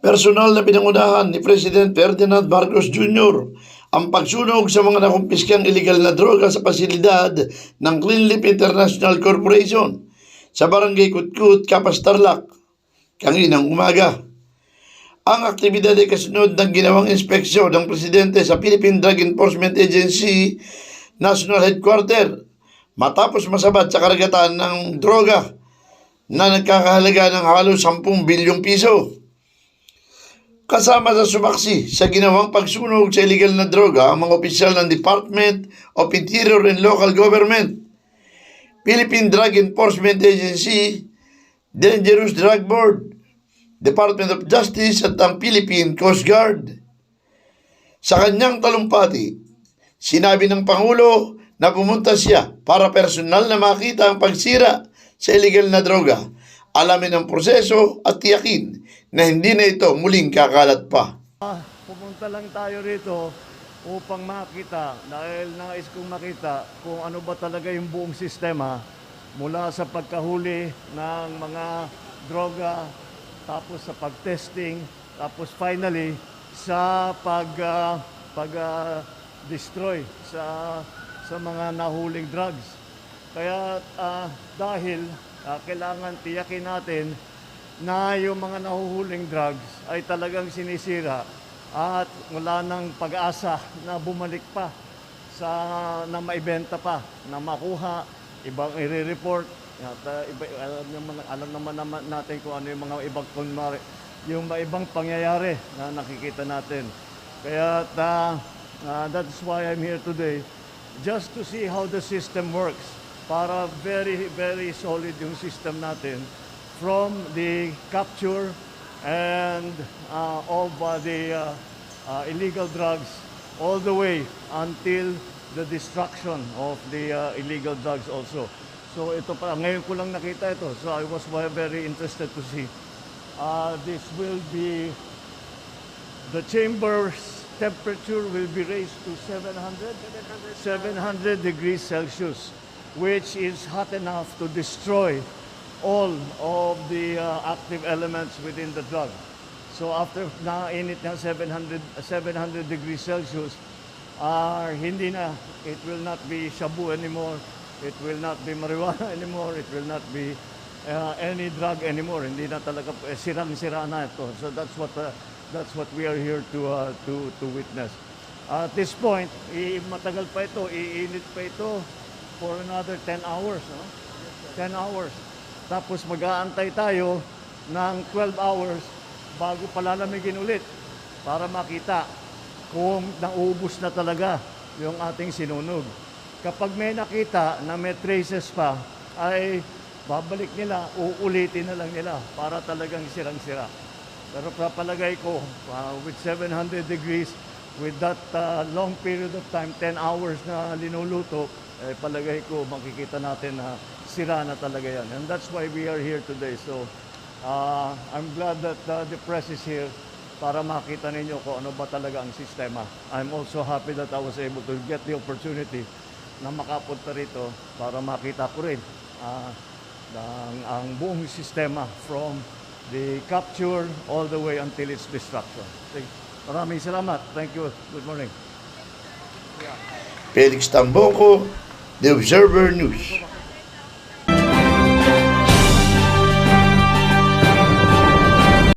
Personal na pinangunahan ni President Ferdinand Marcos Jr. ang pagsunog sa mga nakumpiskang illegal na droga sa pasilidad ng Cleanlip International Corporation sa Barangay Kutkut, Kapas Tarlac, kanginang umaga. Ang aktibidad ay kasunod ng ginawang inspeksyon ng Presidente sa Philippine Drug Enforcement Agency National Headquarter matapos masabat sa karagatan ng droga na nagkakahalaga ng halos 10 bilyong piso. Kasama sa sumaksi sa ginawang pagsunog sa illegal na droga ang mga opisyal ng Department of Interior and Local Government, Philippine Drug Enforcement Agency, Dangerous Drug Board, Department of Justice at ang Philippine Coast Guard. Sa kanyang talumpati, sinabi ng Pangulo na pumunta siya para personal na makita ang pagsira sa illegal na droga, alamin ang proseso at tiyakin na hindi na ito muling kakalat pa. Ah, pumunta lang tayo rito upang makita dahil nais kong makita kung ano ba talaga yung buong sistema mula sa pagkahuli ng mga droga tapos sa pag-testing tapos finally sa pag ah, pag ah, destroy sa sa mga nahuling drugs. Kaya ah, dahil ah, kailangan tiyakin natin na yung mga nahuhuling drugs ay talagang sinisira at wala nang pag-asa na bumalik pa sa na maibenta pa, na makuha, ibang i-report. At, uh, iba, alam, naman, alam naman natin kung ano yung mga ibang kunwari, yung mga ibang pangyayari na nakikita natin. Kaya uh, uh, that's why I'm here today, just to see how the system works para very, very solid yung system natin from the capture and uh, of uh, the uh, uh, illegal drugs all the way until the destruction of the uh, illegal drugs also. So ito pa, ngayon ko lang nakita ito. So I was very interested to see. Uh, this will be, the chamber's temperature will be raised to 700? 700 degrees Celsius, which is hot enough to destroy all of the uh, active elements within the drug. So after na-init ng 700, 700 degrees Celsius, uh, hindi na, it will not be shabu anymore, it will not be marijuana anymore, it will not be uh, any drug anymore. Hindi na talaga, eh, sirang-sira na ito. So that's what, uh, that's what we are here to, uh, to, to witness. at this point, i- matagal pa ito, iinit pa ito for another 10 hours. No? 10 hours. Tapos mag-aantay tayo ng 12 hours bago palalamigin ulit para makita kung naubos na talaga yung ating sinunog. Kapag may nakita na may traces pa, ay babalik nila, uulitin na lang nila para talagang sirang-sira. Pero papalagay ko, uh, with 700 degrees, with that uh, long period of time, 10 hours na linuluto, eh, palagay ko makikita natin na sira na talaga yan. And that's why we are here today. So, uh, I'm glad that uh, the press is here para makita ninyo kung ano ba talaga ang sistema. I'm also happy that I was able to get the opportunity na makapunta rito para makita ko rin uh, ang, ang buong sistema from the capture all the way until its destruction. Thank- Maraming salamat. Thank you. Good morning. Felix Tambongko, The Observer News.